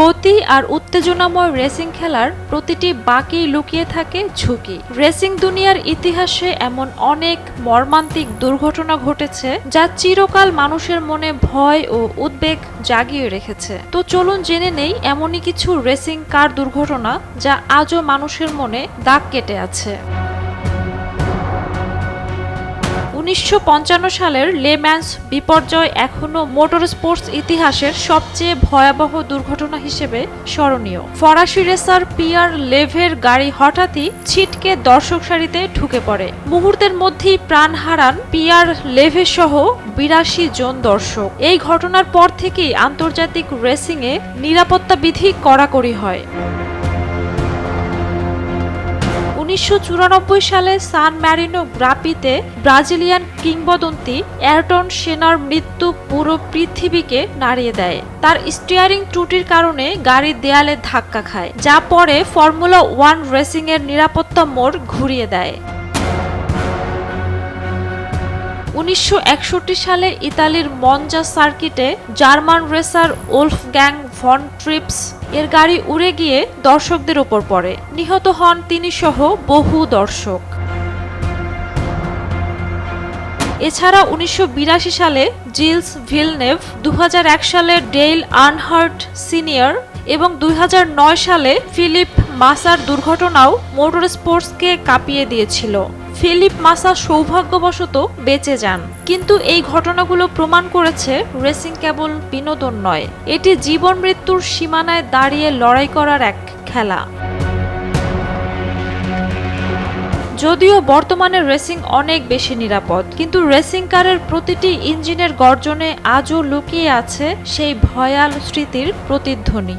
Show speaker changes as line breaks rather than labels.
গতি আর উত্তেজনাময় রেসিং খেলার প্রতিটি বাকি লুকিয়ে থাকে ঝুঁকি। রেসিং দুনিয়ার ইতিহাসে এমন অনেক মর্মান্তিক দুর্ঘটনা ঘটেছে যা চিরকাল মানুষের মনে ভয় ও উদ্বেগ জাগিয়ে রেখেছে। তো চলুন জেনে নেই এমনই কিছু রেসিং কার দুর্ঘটনা যা আজও মানুষের মনে দাগ কেটে আছে। উনিশশো পঞ্চান্ন সালের লেম্যান্স বিপর্যয় এখনও মোটর স্পোর্টস ইতিহাসের সবচেয়ে ভয়াবহ দুর্ঘটনা হিসেবে স্মরণীয়। ফরাসি রেসার পিয়ার লেভের গাড়ি হঠাৎই ছিটকে দর্শক সারিতে ঢুকে পড়ে। মুহূর্তের মধ্যেই প্রাণ হারান পিয়ার লেভে সহ বিরাশি জন দর্শক। এই ঘটনার পর থেকেই আন্তর্জাতিক রেসিংয়ে নিরাপত্তা বিধি কড়াকড়ি হয়। উনিশশো চুরানব্বই সালে সান ম্যারিনো গ্রাপিতে ব্রাজিলিয়ান কিংবদন্তি অ্যারটন সেনার মৃত্যু পুরো পৃথিবীকে নাড়িয়ে দেয়। তার স্টিয়ারিং ত্রুটির কারণে গাড়ির দেয়ালে ধাক্কা খায়, যা পরে ফর্মুলা ওয়ান রেসিং এর নিরাপত্তা মোড় ঘুরিয়ে দেয়। উনিশশো একষট্টি সালে ইতালির মঞ্জা সার্কিটে German racer Wolfgang von Trips এর গাড়ি উড়ে গিয়ে দর্শকদের ওপর পড়ে। নিহত হন তিনি সহ বহু দর্শক। এছাড়া উনিশশো বিরাশি সালে জিলস ভিলনেভ দু হাজার এক সালে ডেইল আনহার্ট সিনিয়র এবং দুই হাজার নয় সালে ফিলিপ মাসার দুর্ঘটনাও মোটর স্পোর্টসকে কাঁপিয়ে দিয়েছিল। ফিলিপ মাসা সৌভাগ্যবশত বেঁচে যান। কিন্তু এই ঘটনাগুলো প্রমাণ করেছে রেসিং কেবল বিনোদন নয়, এটি জীবন মৃত্যুর সীমানায় দাঁড়িয়ে লড়াই করার এক খেলা। যদিও বর্তমানে রেসিং অনেক বেশি নিরাপদ, কিন্তু রেসিং কারের প্রতিটি ইঞ্জিনের গর্জনে আজও লুকিয়ে আছে সেই ভয়াল স্মৃতির প্রতিধ্বনি।